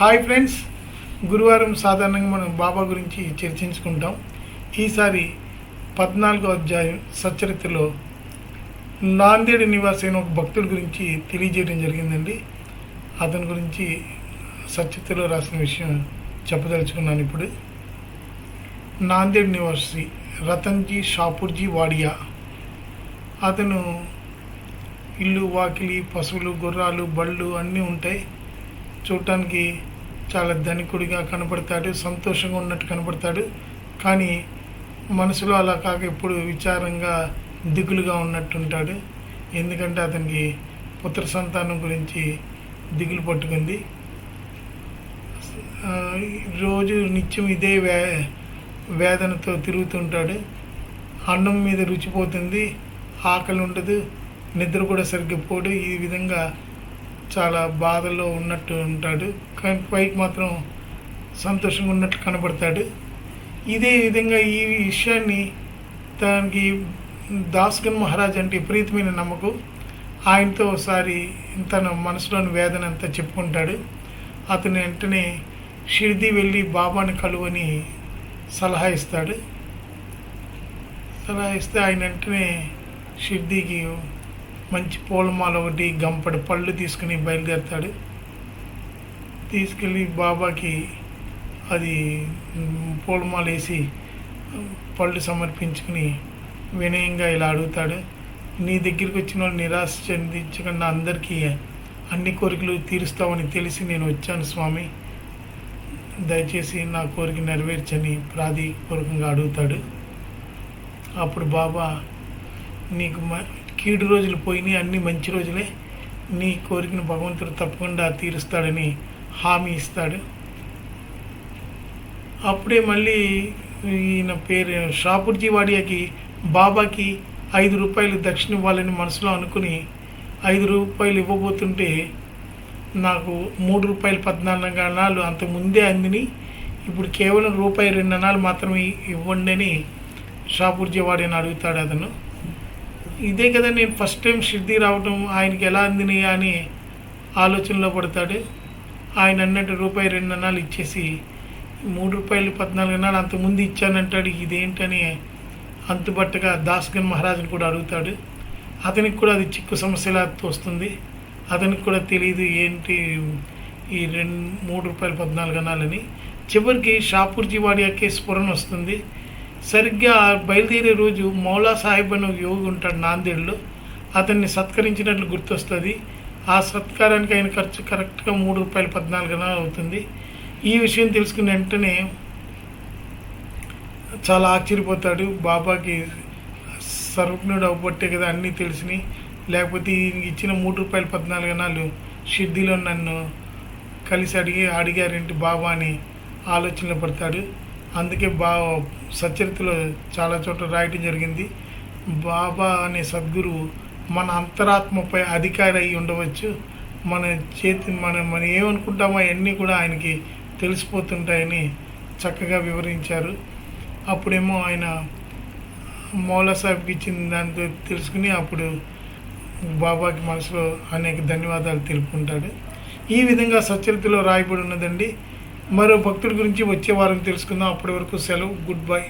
Hi friends. గురువారం సాధారణంగా మనం బాబా గురించి చర్చించుకుంటాం. ఈసారి పద్నాలుగో అధ్యాయం సచరిత్రలో నాందేడు నివాసి ఒక భక్తుడి గురించి తెలియజేయడం జరిగిందండి. అతని గురించి సచరిత్రలో రాసిన విషయం చెప్పదలుచుకున్నాను ఇప్పుడు. నాందేడ్ నివాసి రతన్జీ షాపూర్జీ వాడియా. అతను ఇల్లు వాకిలి పశువులు గుర్రాలు బళ్ళు అన్నీ ఉంటాయి. చూడటానికి చాలా ధనికుడిగా కనపడతాడు సంతోషంగా ఉన్నట్టు కనపడతాడు. కానీ మనసులో అలా కాక ఎప్పుడు విచారంగా దిగులుగా ఉన్నట్టుంటాడు. ఎందుకంటే అతనికి పుత్ర సంతానం గురించి దిగులు పట్టుకుంది. రోజు నిత్యం ఇదే వే వేదనతో తిరుగుతుంటాడు. అన్నం మీద రుచిపోతుంది ఆకలి ఉండదు నిద్ర కూడా సరిగ్గా పోడు. ఈ విధంగా చాలా బాధలో ఉన్నట్టు ఉంటాడు. కానీ పైకి మాత్రం సంతోషంగా ఉన్నట్టు కనబడతాడు. ఇదే విధంగా ఈ విషయాన్ని తనకి దాస్గన్ మహారాజ్ అంటే విపరీతమైన నమ్మకం. ఆయనతో ఒకసారి తన మనసులోని వేదన అంతా చెప్పుకుంటాడు. అతను వెంటనే షిర్ది వెళ్ళి బాబాని కలువని సలహా ఇస్తాడు. సలహా ఇస్తే ఆయన వెంటనే షిర్దీకి మంచి పూలమాల ఒకటి గంపడి పళ్ళు తీసుకుని బయలుదేరుతాడు. తీసుకెళ్ళి బాబాకి అది పూలమాల వేసి పళ్ళు సమర్పించుకుని వినయంగా ఇలా అడుగుతాడు. నీ దగ్గరికి వచ్చిన వాళ్ళు నిరాశ చెందించకుండా అందరికీ అన్ని కోరికలు తీరుస్తావని తెలిసి నేను వచ్చాను స్వామి. దయచేసి నా కోరిక నెరవేర్చని ప్రాధిపూర్వకంగా అడుగుతాడు. అప్పుడు బాబా నీకు మ కీడు రోజులు పోయినాయి అన్ని మంచి రోజులే. నీ కోరికను భగవంతుడు తప్పకుండా తీరుస్తాడని హామీ ఇస్తాడు. అప్పుడే మళ్ళీ ఈయన పేరు షాపుర్జీ వాడియాకి బాబాకి ఐదు రూపాయలు దక్షిణ ఇవ్వాలని మనసులో అనుకుని ఐదు రూపాయలు ఇవ్వబోతుంటే నాకు మూడు రూపాయలు పద్నాలుగు అణాలు అంత ముందే అందిని. ఇప్పుడు కేవలం రూపాయి రెండు అణాలు మాత్రమే ఇవ్వండి అని షాపూర్జీ వాడిని అడుగుతాడు అతను. ఇదే కదా నేను ఫస్ట్ టైం షిర్ది రావటం ఆయనకి ఎలా అందినాయి అని ఆలోచనలో పడతాడు. ఆయన అన్నట్టు రూపాయి రెండు అన్నాలు ఇచ్చేసి మూడు రూపాయలు పద్నాలుగు అన్నాలు అంత ముందు ఇచ్చానంటాడు ఇదేంటని అంతుబట్టగా దాస్గన్ మహారాజుని కూడా అడుగుతాడు. అతనికి కూడా అది చిక్కు సమస్యలా తోస్తుంది. అతనికి కూడా తెలియదు ఏంటి ఈ రెండు మూడు రూపాయలు పద్నాలుగు అన్నాలని. చివరికి షాపూర్జీ వాడియాకే స్ఫురణ వస్తుంది. సరిగ్గా బయలుదేరే రోజు మౌలా సాహెబ్ అనే ఒక యోగి ఉంటాడు నాందేడ్లో. అతన్ని సత్కరించినట్లు గుర్తొస్తుంది. ఆ సత్కారానికి ఆయన ఖర్చు కరెక్ట్గా మూడు రూపాయలు పద్నాలుగు అనాలు అవుతుంది. ఈ విషయం తెలుసుకున్న వెంటనే చాలా ఆశ్చర్యపోతాడు. బాబాకి సర్వజ్ఞుడు అవ్వబట్టే కదా అన్నీ తెలిసినాయి. లేకపోతే ఈయనకి ఇచ్చిన మూడు రూపాయలు పద్నాలుగు అనాలు షిర్డీలో నన్ను కలిసి అడిగి అడిగారేంటి బాబా అని ఆలోచనలో పడతాడు. అందుకే బా సచరిత్రలో చాలా చోట్ల రాయటం జరిగింది. బాబా అనే సద్గురు మన అంతరాత్మపై అధికారి అయి ఉండవచ్చు. మన చేతి మన మనం ఏమనుకుంటామో అవన్నీ కూడా ఆయనకి తెలిసిపోతుంటాయని చక్కగా వివరించారు. అప్పుడేమో ఆయన మౌలా సాహెబ్కి ఇచ్చిన దాంతో తెలుసుకుని అప్పుడు బాబాకి మనసులో అనేక ధన్యవాదాలు తెలుపుకుంటాడు. ఈ విధంగా సచరితలో రాయబడి ఉన్నదండి. మరో భక్తుడి గురించి వచ్చే వారం తెలుసుకుందాం. అప్పటి వరకు సెలవు. Good bye